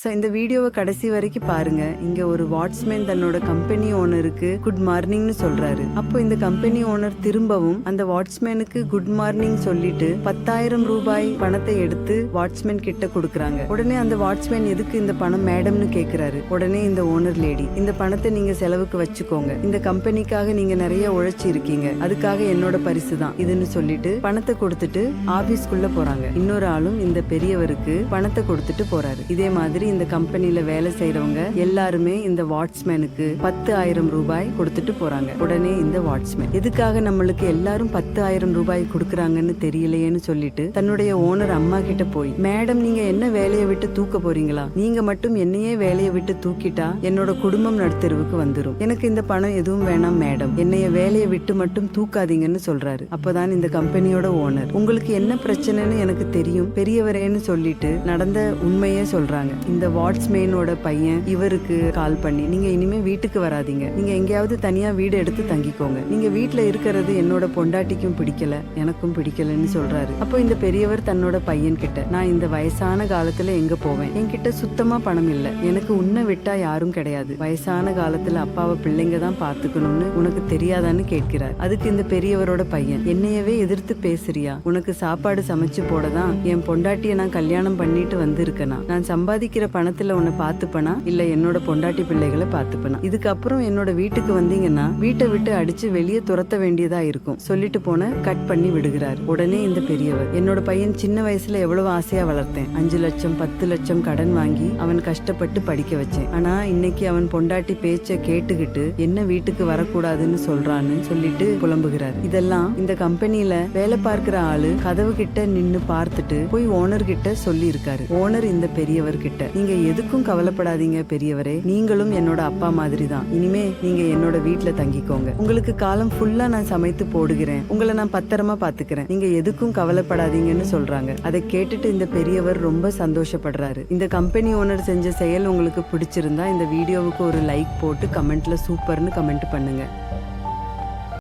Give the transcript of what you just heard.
So இந்த வீடியோவை கடைசி வரைக்கும் பாருங்க. இங்க ஒரு வாட்ச்மேன் தன்னோட கம்பெனி ஓனருக்கு குட் மார்னிங்னு சொல்றாரு. அப்போ இந்த கம்பெனி ஓனர் திரும்பவும் அந்த வாட்ச்மேனுக்கு குட் மார்னிங் சொல்லிட்டு பத்தாயிரம் ரூபாய் பணத்தை எடுத்து வாட்ச்மேன் கிட்ட கொடுக்குறாங்க. உடனே அந்த வாட்ச்மேன் எதுக்கு இந்த பணம் மேடம்னு கேக்குறாரு. உடனே இந்த ஓனர் லேடி இந்த பணத்தை நீங்க செலவுக்கு வச்சுக்கோங்க. இந்த கம்பெனிக்காக நீங்க நிறைய உழைச்சி இருக்கீங்க. அதுக்காக என்னோட பரிசு தான். இதுன்னு சொல்லிட்டு பணத்தை கொடுத்துட்டு ஆபீஸ்க்குள்ள போறாங்க. இன்னொரு ஆளும் இந்த பெரியவருக்கு பணத்தை கொடுத்துட்டு போறாரு. இதே மாதிரி இந்த கம்பெனியில வேலை செய்யறவங்க எல்லாருமே இந்த வாட்ச்மேனுக்கு பத்து ஆயிரம் ரூபாய் கொடுத்துட்டு போறாங்க. உடனே இந்த வாட்ச்மேன் எதுக்காக நம்மளுக்கு எல்லாரும் பத்து ஆயிரம் ரூபாய் கொடுக்கறாங்கன்னு தெரியலையேன்னு சொல்லிட்டு தன்னுடைய ஓனர் அம்மா கிட்ட போய் மேடம் நீங்க என்ன வேலையை விட்டு தூக்க போறீங்களா? நீங்க மட்டும் என்னையே வேலையை விட்டு தூக்கிட்டா என்னோட குடும்பம் நடுத்தருவுக்கு வந்துடும் எனக்கு இந்த பணம் எதுவும் வேணாம் மேடம். என்னைய வேலையை விட்டு மட்டும் தூக்காதீங்கன்னு சொல்றாரு. அப்பதான் இந்த கம்பெனியோட ஓனர் உங்களுக்கு என்ன பிரச்சனைன்னு எனக்கு தெரியும். பெரியவரேன்னு சொல்லிட்டு நடந்த உண்மையே சொல்றாங்க. இந்த இந்த வாட்ச்மேனோட பையன் இவருக்கு கால் பண்ணி நீங்க இனிமே வீட்டுக்கு வராதீங்க. நீங்க எங்கேயாவது தனியா வீடு எடுத்து தங்கிக்கோங்க. நீங்க வீட்டுல இருக்கிறது என்னோட பொண்டாட்டிக்கும் பிடிக்கல எனக்கும் பிடிக்கலன்னு சொல்றாரு. அப்போ இந்த பெரியவர் தன்னோட பையன் கிட்ட நான் இந்த வயசான காலத்துல எங்க போவேன்? என்கிட்ட சுத்தமா பணம் இல்ல. எனக்கு உன்னை விட்டா யாரும் கிடையாது. வயசான காலத்துல அப்பாவை பிள்ளைங்க தான் பாத்துக்கணும்னு உனக்கு தெரியாதான்னு கேட்கிறார். அதுக்கு இந்த பெரியவரோட பையன் என்னையவே எதிர்த்து பேசுறியா? உனக்கு சாப்பாடு சமைச்சு போடதான்? என் பொண்டாட்டிய நான் கல்யாணம் பண்ணிட்டு வந்திருக்கேனா? நான் சம்பாதிக்கிற பணத்துல உன்னை பாத்துப்பனா? இல்ல என்னோட பொண்டாட்டி பிள்ளைகளை பாத்துப்பனா? இதுக்கப்புறம் என்னோட வீட்டுக்கு வந்தீங்கன்னா வீட்டை விட்டு அடிச்சு வெளியே துரத்த வேண்டியதா இருக்கும். சொல்லிட்டு போன கட் பண்ணி விடுகிறார். உடனே இந்த பெரியவர் என்னோட பையன் சின்ன வயசுல எவ்வளவு ஆசையா வளர்த்தேன். அஞ்சு லட்சம் பத்து லட்சம் கடன் வாங்கி அவன் கஷ்டப்பட்டு படிக்க வச்சேன். ஆனா இன்னைக்கு அவன் பொண்டாட்டி பேச்ச கேட்டுக்கிட்டு என்ன வீட்டுக்கு வரக்கூடாதுன்னு சொல்றான்னு சொல்லிட்டு புலம்புகிறார். இதெல்லாம் இந்த கம்பெனில வேலை பார்க்கிற ஆளு கதவு கிட்ட நின்னு பார்த்துட்டு போய் ஓனர் கிட்ட சொல்லி இருக்காரு ஓனர் இந்த பெரியவர் கிட்ட நீங்க எதுக்கும் கவலைப்படாதீங்க பெரியவரே. நீங்களும் என்னோட அப்பா மாதிரி தான் இனிமே நீங்க என்னோட வீட்டுல தங்கிக்கோங்க. உங்களுக்கு காலம் ஃபுல்லா நான் சமைத்து போடுகிறேன். உங்களை நான் பத்திரமா பாத்துக்கிறேன். நீங்க எதுக்கும் கவலைப்படாதீங்கன்னு சொல்றாங்க. அதை கேட்டுட்டு இந்த பெரியவர் ரொம்ப சந்தோஷப்படுறாரு. இந்த கம்பெனி ஓனர் செஞ்ச செயல் உங்களுக்கு பிடிச்சிருந்தா இந்த வீடியோவுக்கு ஒரு லைக் போட்டு கமெண்ட்ல சூப்பர்னு கமெண்ட் பண்ணுங்க.